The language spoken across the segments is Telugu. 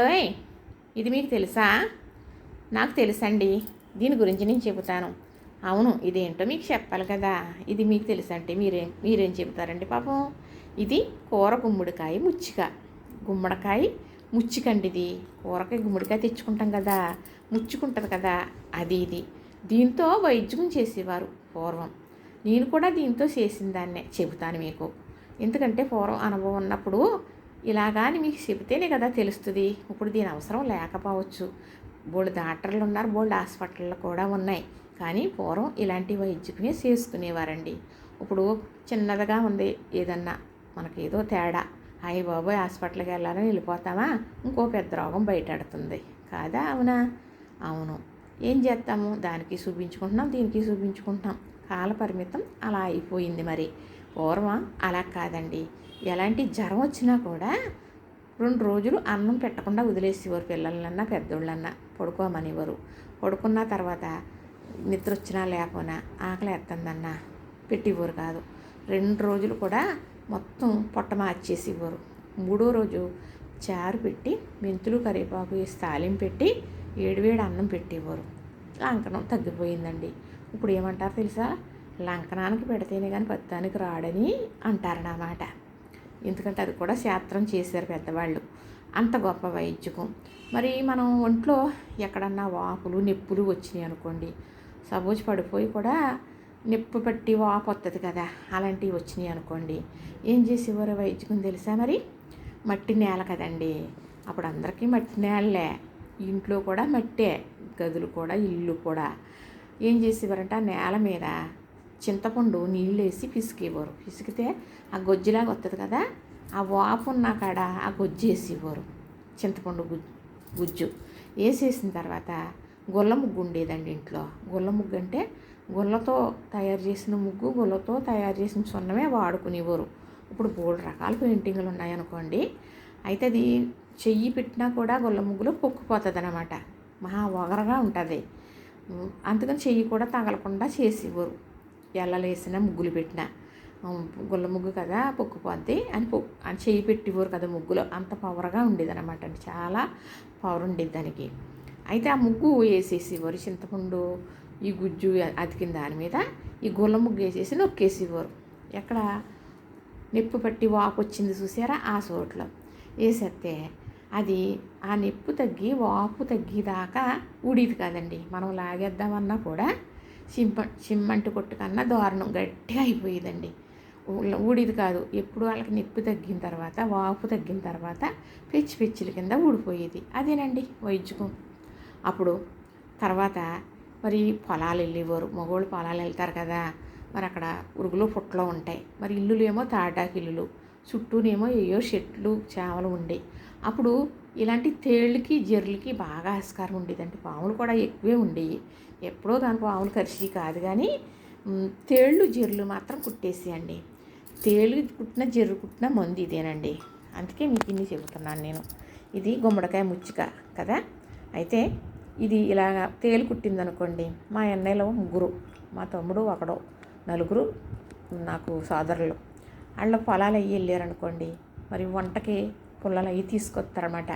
ఓయ్ ఇది మీకు తెలుసా? నాకు తెలుసండి. దీని గురించి నేను చెబుతాను. అవును ఇదేంటో మీకు చెప్పాలి కదా. ఇది మీకు తెలుసంటే మీరేం మీరేం చెబుతారండి పాపం? ఇది కూర గుమ్మడికాయ ముచ్చిక. గుమ్మడికాయ ముచ్చికండి ఇది. కూరకాయ గుమ్మడికాయ తెచ్చుకుంటాం కదా. ముచ్చుకుంటుంది కదా. అది ఇది. దీంతో వైద్యం చేసేవారు పూర్వం. నేను కూడా దీంతో చేసిన దాన్నే చెబుతాను మీకు. ఎందుకంటే పూర్వం అనుభవం ఉన్నప్పుడు ఇలాగా అని మీకు చెబితేనే కదా తెలుస్తుంది. ఇప్పుడు దీని అవసరం లేకపోవచ్చు. బోల్డ్ డాక్టర్లు ఉన్నారు బోల్డ్ హాస్పిటళ్ళు కూడా ఉన్నాయి. కానీ పూర్వం ఇలాంటి వైద్యమే చేసుకునేవారండి. ఇప్పుడు చిన్నదిగా ఉంది. ఏదన్నా మనకి ఏదో తేడా. అయ్యి బాబోయ్ హాస్పిటల్కి వెళ్ళాలని వెళ్ళిపోతామా? ఇంకో పెద్ద రోగం బయటాడుతుంది కాదా? అవునా? అవును. ఏం చేస్తాము? దానికి చూపించుకుంటున్నాం దీనికి చూపించుకుంటున్నాం. కాల పరిమితం అలా అయిపోయింది మరి. పూర్వం అలా కాదండి. ఎలాంటి జ్వరం వచ్చినా కూడా రెండు రోజులు అన్నం పెట్టకుండా వదిలేసేవారు పిల్లలన్నా పెద్దోళ్ళన్నా పడుకోమనేవారు. పడుకున్న తర్వాత నిద్ర వచ్చినా లేకపోయినా ఆకలి ఎత్తందన్నా పెట్టేవారు కాదు. రెండు రోజులు కూడా మొత్తం పొట్ట మార్చేసేవారు. మూడో రోజు చారు పెట్టి మెంతులు కరివేపాకు వేసి తాలింపు పెట్టి ఏడివేడి అన్నం పెట్టేవారు. అంకణం తగ్గిపోయిందండి. ఇప్పుడు ఏమంటారు తెలుసా? లంకనానికి పెడితేనే కానీ పత్తానికి రాడని అంటారన్నమాట. ఎందుకంటే అది కూడా శాస్త్రం చేశారు పెద్దవాళ్ళు. అంత గొప్ప వైద్యకం. మరి మనం ఒంట్లో ఎక్కడన్నా వాపులు నొప్పులు వచ్చినాయి అనుకోండి సపోజ్ పడిపోయి కూడా నొప్పి పట్టి వాపు వస్తుంది కదా అలాంటివి వచ్చినాయి అనుకోండి ఏం చేసేవారు వైద్యకం తెలుసా మరి? మట్టి నేల కదండి. అప్పుడు అందరికీ మట్టి నేలలే. ఇంట్లో కూడా మట్టే గదులు కూడా ఇల్లు కూడా. ఏం చేసేవారంటే? ఆ నేల మీద చింతపండు నీళ్ళు వేసి పిసికేవారు. పిసికితే ఆ గొజ్జిలాగా వస్తుంది కదా ఆ వాపు ఉన్న కాడ ఆ గొజ్జు వేసేవారు చింతపండు గుజ్జు గుజ్జు. వేసేసిన తర్వాత గొల్ల ముగ్గు ఉండేదండి ఇంట్లో. గొల్ల ముగ్గు అంటే గుల్లతో తయారు చేసిన ముగ్గు గుల్లతో తయారు చేసిన సున్నమే వాడుకునేవారు. ఇప్పుడు బోల్డ్ రకాల పెయింటింగ్లు ఉన్నాయనుకోండి అయితే అది చెయ్యి పెట్టినా కూడా గొల్ల ముగ్గులో పొక్కుపోతుంది అనమాట మహా ఒగరగా ఉంటుంది. అందుకని చెయ్యి కూడా తగలకుండా చేసేవారు ఎల్లలేసిన ముగ్గులు పెట్టిన. గుల్ల ముగ్గు కదా పొక్కుపోద్ది అని పొ అని చేయి పెట్టేవారు కదా ముగ్గులో. అంత పవర్గా ఉండేది అనమాట అండి. చాలా పవర్ ఉండేది దానికి. అయితే ఆ ముగ్గు వేసేసేవారు చింతపండు ఈ గుజ్జు అతికిన దాని మీద ఈ గుల్ల ముగ్గు వేసేసి నొక్కేసేవారు ఎక్కడ? నిప్పు పట్టి వాపు వచ్చింది చూసారా? ఆ చోట్లో. వేసేస్తే అది ఆ నిప్పు తగ్గి వాపు తగ్గిదాకా ఊడిది కాదండి. మనం లాగేద్దామన్నా కూడా చింప చిమ్మంటి కొట్టు కన్నా దారుణం గట్టిగా అయిపోయేదండి. ఊడిది కాదు. ఎప్పుడు వాళ్ళకి నొప్పి తగ్గిన తర్వాత వాపు తగ్గిన తర్వాత పిచ్చి పిచ్చిల కింద ఊడిపోయేది. అదేనండి వైద్యకం. అప్పుడు తర్వాత మరి పొలాలు వెళ్ళేవారు. మగవాళ్ళు పొలాలు వెళ్తారు కదా. మరి అక్కడ ఉరుగులు పుట్టలో ఉంటాయి. మరి ఇల్లులు ఏమో తాటాకి ఇల్లులు. చుట్టూనేమో ఏయో చెట్లు చేమలు ఉండే. అప్పుడు ఇలాంటి తేళ్ళకి జర్లకి బాగా ఆస్కారం ఉండేదండి. పాములు కూడా ఎక్కువే ఉండేవి ఎప్పుడో దాని పాములు కరిచి కాదు కానీ తేళ్ళు జర్లు మాత్రం కుట్టేసేయండి. తేళ్ళు కుట్టిన జర్రు కుట్టిన మందు ఇదేనండి. అందుకే మీకు ఇన్ని చెబుతున్నాను నేను. ఇది గుమ్మడికాయ ముచ్చిక కదా? అయితే ఇది ఇలాగ తేలు కుట్టిందనుకోండి మా అన్నయ్యలో ముగ్గురు మా తమ్ముడు ఒకడు నలుగురు నాకు సోదరులు. వాళ్ళ పొలాలు అవి వెళ్ళారనుకోండి మరి వంటకి పుల్లలు అవి తీసుకొస్తారన్నమాట.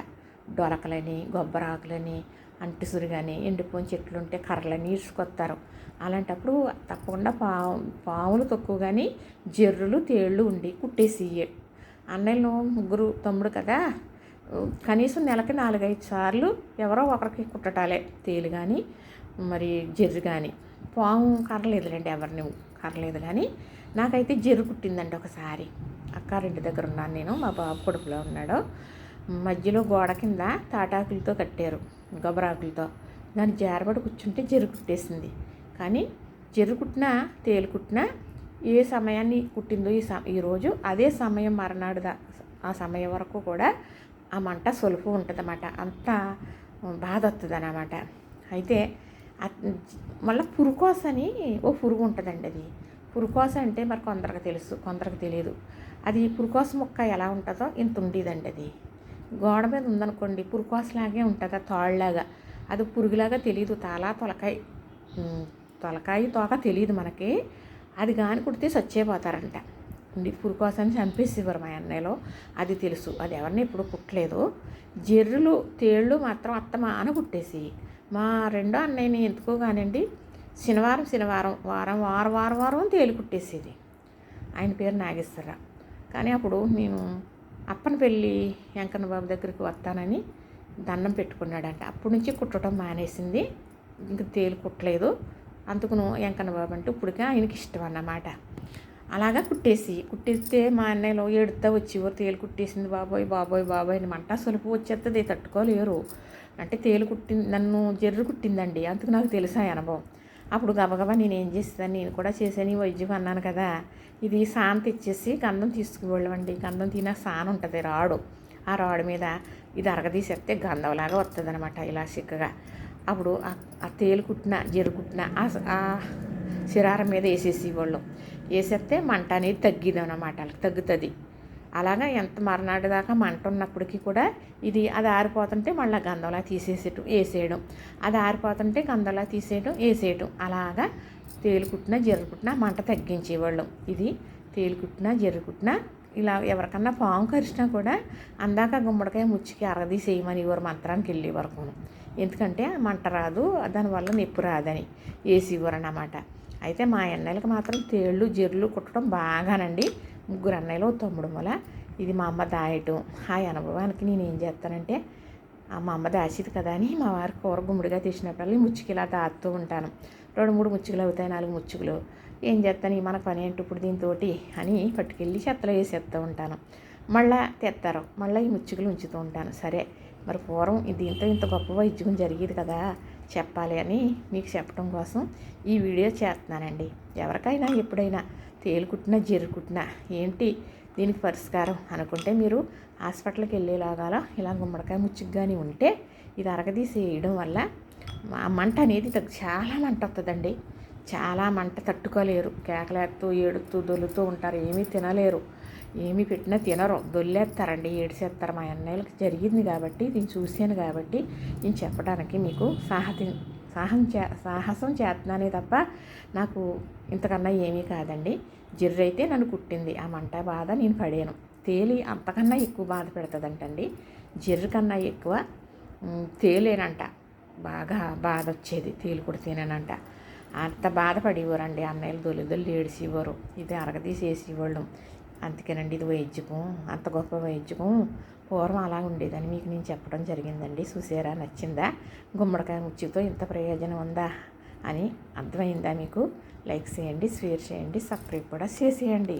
డొలకలని గొబ్బరాకులని అంటుసురు కానీ ఎండిపోయిన చెట్లు ఉంటే కర్రలని తీసుకొస్తారు అలాంటప్పుడు తప్పకుండా పా పాములు తక్కువ కానీ జర్రులు తేళ్ళు ఉండి కుట్టేసి అన్నయ్యలు ముగ్గురు తమ్ముడు కదా కనీసం నెలకి నాలుగైదు సార్లు ఎవరో ఒకరికి కుట్టటాలే తేలు కానీ మరి జర్రు కానీ పాము కర్రలేదులేండి ఎవరిని కర్రలేదు కానీ నాకైతే జర్రు కుట్టిందండి ఒకసారి. అక్కారింటి దగ్గర ఉన్నాను నేను మా బాబు కొడుకులో ఉన్నాడు. మధ్యలో గోడ కింద తాటాకులతో కట్టారు గొబ్బరాకులతో దాన్ని జారబడి కూర్చుంటే జర్రు కుట్టేసింది. కానీ జర్రు కుట్టినా తేలు కుట్టినా ఏ సమయాన్ని కుట్టిందో ఈ స ఈరోజు అదే సమయం మరనాడు ఆ సమయం వరకు కూడా ఆ మంట సొలుపు ఉంటుందన్నమాట. అంత బాధ వస్తుంది అన్నమాట అయితే మళ్ళీ పురుగు కోసని ఓ పురుగు ఉంటుందండి అది. పురుకోస అంటే మరి కొందరికి తెలుసు కొందరికి తెలియదు అది పురుకోస ముక్క ఎలా ఉంటుందో ఇంత ఉండేదండి అది. గోడ మీద ఉందనుకోండి పురుకోసలాగే ఉంటుంది ఆ తాళ్ళలాగా. అది పురుగులాగా తెలియదు తాలా తొలకాయ తొలకాయ తోక తెలియదు మనకి. అది కాని కుడితే చచ్చేపోతారంట. ఉండి పురుకోసాన్ని చంపేసి చంపేసేవారు మా అన్నయ్యలో. అది తెలుసు అది ఎవరిని ఎప్పుడు కుట్టలేదు. జర్రులు తేళ్ళు మాత్రం అత్త మాన కుట్టేసి మా రెండో అన్నయ్యని ఎందుకో కానివ్వండి శనివారం శనివారం వారం వారం వారం వారం తేలు కుట్టేసేది. ఆయన పేరు నాగేశ్వరరావు. కానీ అప్పుడు నేను అప్పని పెళ్ళి వెంకన్న బాబు దగ్గరికి వస్తానని దండం పెట్టుకున్నాడంట. అప్పటి నుంచి కుట్టడం మానేసింది. ఇంక తేలు కుట్టలేదు. అందుకును వెంకన్న బాబు అంటే ఇప్పటికే ఆయనకి ఇష్టం అన్నమాట. అలాగా కుట్టేసి కుట్టిస్తే మా అన్నయ్యలో ఏడుతా వచ్చేవారు. తేలు కుట్టేసింది బాబోయ్ బాబోయ్ బాబోయ్ అని మంట సులుపు వచ్చేస్తుంది తట్టుకోలేరు. అంటే తేలు కుట్టింది నన్ను జర్రు కుట్టిందండి. అందుకు నాకు తెలుసా అనుభవం. అప్పుడు గబగబా నేను ఏం చేస్తాను నేను కూడా చేశాను ఈ వైద్యం అన్నాను కదా. ఇది సాన్ తెచ్చేసి గంధం తీసుకువెళ్ళమండి గంధం తిన సాన్ ఉంటుంది రాడు. ఆ రాడు మీద ఇది అరగదీసేస్తే గంధంలాగా వస్తుంది అనమాట ఇలా చిక్కగా. అప్పుడు ఆ- తేలు కుట్టిన జరు కుట్టిన ఆ- శిరారం మీద వేసేసి వాళ్ళు వేసేస్తే మంట అనేది తగ్గిదనమాట తగ్గుతుంది. అలాగా ఎంత మరనాడు దాకా మంట ఉన్నప్పటికీ కూడా ఇది అది ఆరిపోతుంటే మళ్ళీ గంధంలా తీసేసేయటం వేసేయడం. అది ఆరిపోతుంటే గంధంలా తీసేయడం వేసేయటం. అలాగా తేలు కుట్టినా మంట తగ్గించేవాళ్ళం. ఇది తేలు కుట్టినా ఇలా ఎవరికన్నా పాము కరిచినా కూడా అందాక గుమ్మడికాయ ముచ్చికి అరగదీసేయమని ఎవరు మంత్రానికి వెళ్ళే వరకు ఎందుకంటే మంట రాదు దానివల్ల నొప్పి రాదని వేసేవారు అన్నమాట అయితే మా అన్నయ్యలకు మాత్రం తేళ్ళు జర్లు కుట్టడం బాగానండి. ముగ్గురు అన్నయ్యలు తమ్ముడు వల్ల ఇది మా అమ్మ దాయటం. ఆ అనుభవానికి నేను ఏం చేస్తానంటే ఆ మా అమ్మ దాచిది కదా అని మా వారి కూర గుమ్మడిగా తీసినప్పుడు ముచ్చుకి ఇలా ఉంటాను. రెండు మూడు ముచ్చుకులు అవుతాయి నాలుగు ముచ్చుకులు. ఏం చేస్తాను? ఈ మన పని ఏంటి ఇప్పుడు దీంతో అని పట్టుకెళ్ళి చెత్తలో వేసేస్తూ ఉంటాను. మళ్ళా తెస్తారు మళ్ళీ ఈ ముచ్చుకులు ఉంచుతూ ఉంటాను. సరే మరి పూర్వం దీంతో ఇంత గొప్ప వైద్యం జరిగేది కదా చెప్పాలి అని మీకు చెప్పడం కోసం ఈ వీడియో చేస్తున్నానండి. ఎవరికైనా ఎప్పుడైనా తేలు కుట్టినా ఏంటి దీనికి పరిష్కారం అనుకుంటే మీరు హాస్పిటల్కి వెళ్ళేలాగా ఇలా గుమ్మడికాయ ముచ్చుకు కానీ ఉంటే ఇది అరగదీసి వేయడం వల్ల ఆ మంట అనేది చాలా మంట వస్తుందండి చాలా మంట తట్టుకోలేరు. కేకలేస్తూ ఏడుతూ దొల్లుతూ ఉంటారు. ఏమీ తినలేరు. ఏమీ పెట్టినా తినరు. దొల్లేస్తారండి ఏడిసేస్తారు మా అన్నయ్యలకు జరిగింది కాబట్టి దీన్ని చూశాను కాబట్టి నేను చెప్పడానికి మీకు సాహసం సాహం చే సాహసం చేస్తున్నానే తప్ప నాకు ఇంతకన్నా ఏమీ కాదండి. జిర్రైతే అయితే నన్ను కుట్టింది. ఆ మంట బాధ నేను పడాను. తేలి అంతకన్నా ఎక్కువ బాధ పెడుతుందంటండి. జిర్రు కన్నా ఎక్కువ తేలేనంట. బాగా బాధ వచ్చేది తేలు కుడితేనేనంట. అంత బాధపడేవారండి. అన్నయ్యలు దొల్లి దొల్లి ఏడిసేవారు ఇది అరగదీసేసేవాళ్ళు. అందుకేనండి ఇది వైద్యకం అంత గొప్ప వైద్యకం పూర్వం అలా ఉండేదని మీకు నేను చెప్పడం జరిగిందండి. చూసారా? నచ్చిందా? గుమ్మడికాయ ముచ్చితో ఇంత ప్రయోజనం ఉందా? అని అర్థమైందా మీకు? లైక్ చేయండి షేర్ చేయండి సబ్స్క్రైబ్ కూడా చేసేయండి.